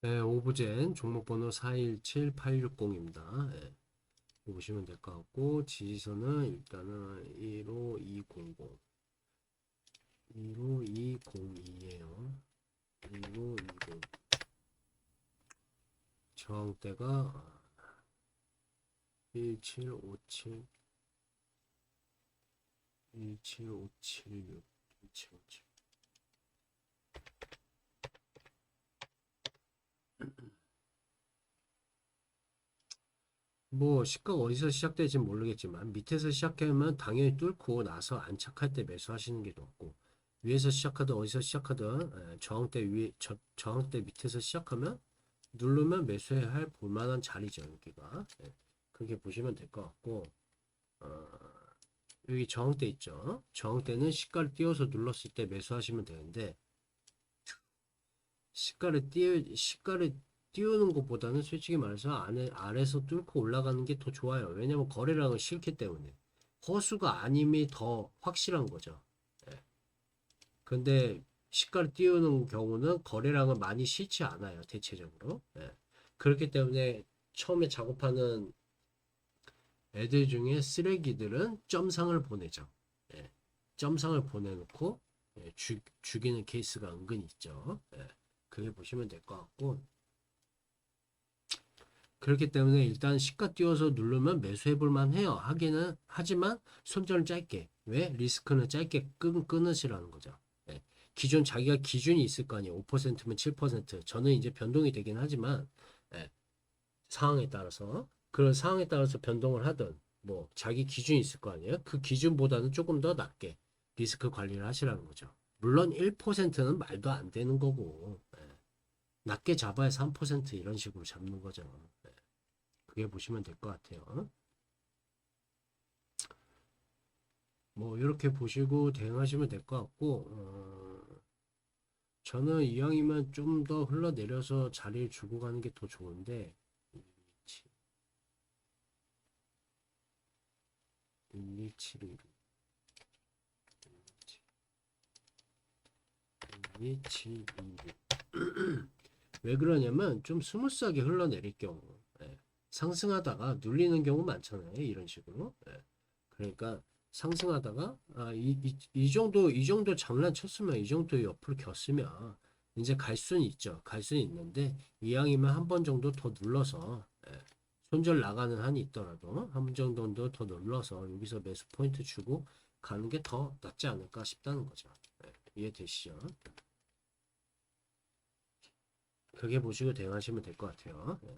네, 오브젠 종목번호 417860입니다. 예, 보시면 될 것 같고 지지선은 일단은 15200 15202예요. 15220 저항대가 17576 17576 뭐 시가가 어디서 시작될지 모르겠지만 밑에서 시작하면 당연히 뚫고 나서 안착할 때 매수하시는 게 좋고 위에서 시작하든 어디서 시작하든 예, 저항대 위에 저, 저항대 밑에서 시작하면 누르면 매수해야 할 볼만한 자리죠 여기가. 예, 그렇게 보시면 될 것 같고 어, 여기 저항대 있죠? 저항대는 시가를 띄워서 눌렀을 때 매수하시면 되는데 시가를 띄우 시가를 띄우는 것보다는 솔직히 말해서 안에 아래서 뚫고 올라가는 게 더 좋아요. 왜냐면 거래량은 싫기 때문에 허수가 아님이 더 확실한 거죠. 예. 근데 시가를 띄우는 경우는 거래량은 많이 싫지 않아요. 대체적으로. 예. 그렇기 때문에 처음에 작업하는 애들 중에 쓰레기들은 점상을 보내죠. 예. 점상을 보내놓고 예, 죽, 죽이는 케이스가 은근히 있죠. 예. 그게 보시면 될 것 같고 그렇기 때문에 일단 시가 띄워서 누르면 매수해 볼만 해요. 하기는 하지만 손절은 짧게. 왜? 리스크는 짧게 끈, 끊으시라는 거죠. 예. 기존 자기가 기준이 있을 거 아니에요. 5%면 7%. 저는 이제 변동이 되긴 하지만 예. 상황에 따라서 그런 상황에 따라서 변동을 하든 뭐 자기 기준이 있을 거 아니에요. 그 기준보다는 조금 더 낮게 리스크 관리를 하시라는 거죠. 물론 1%는 말도 안 되는 거고 예. 낮게 잡아야 3% 이런 식으로 잡는 거죠. 예. 그게 보시면 될 것 같아요. 뭐 이렇게 보시고 대응하시면 될 것 같고 어, 저는 이왕이면 좀 더 흘러내려서 자리를 주고 가는 게 더 좋은데 127 127 왜 그러냐면 좀 스무스하게 흘러내릴 경우 예. 상승하다가 눌리는 경우 많잖아요 이런 식으로 예. 그러니까 상승하다가 아, 이, 이, 이 정도 이 정도 장난쳤으면 이 정도 옆으로 겼으면 이제 갈 수는 있죠 갈 수는 있는데 이왕이면 한 번 정도 더 눌러서 예. 손절 나가는 한이 있더라도 한 번 정도 더 눌러서 여기서 매수 포인트 주고 가는 게 더 낫지 않을까 싶다는 거죠 예. 이해되시죠? 그렇게 보시고 대응하시면 될 것 같아요. 예.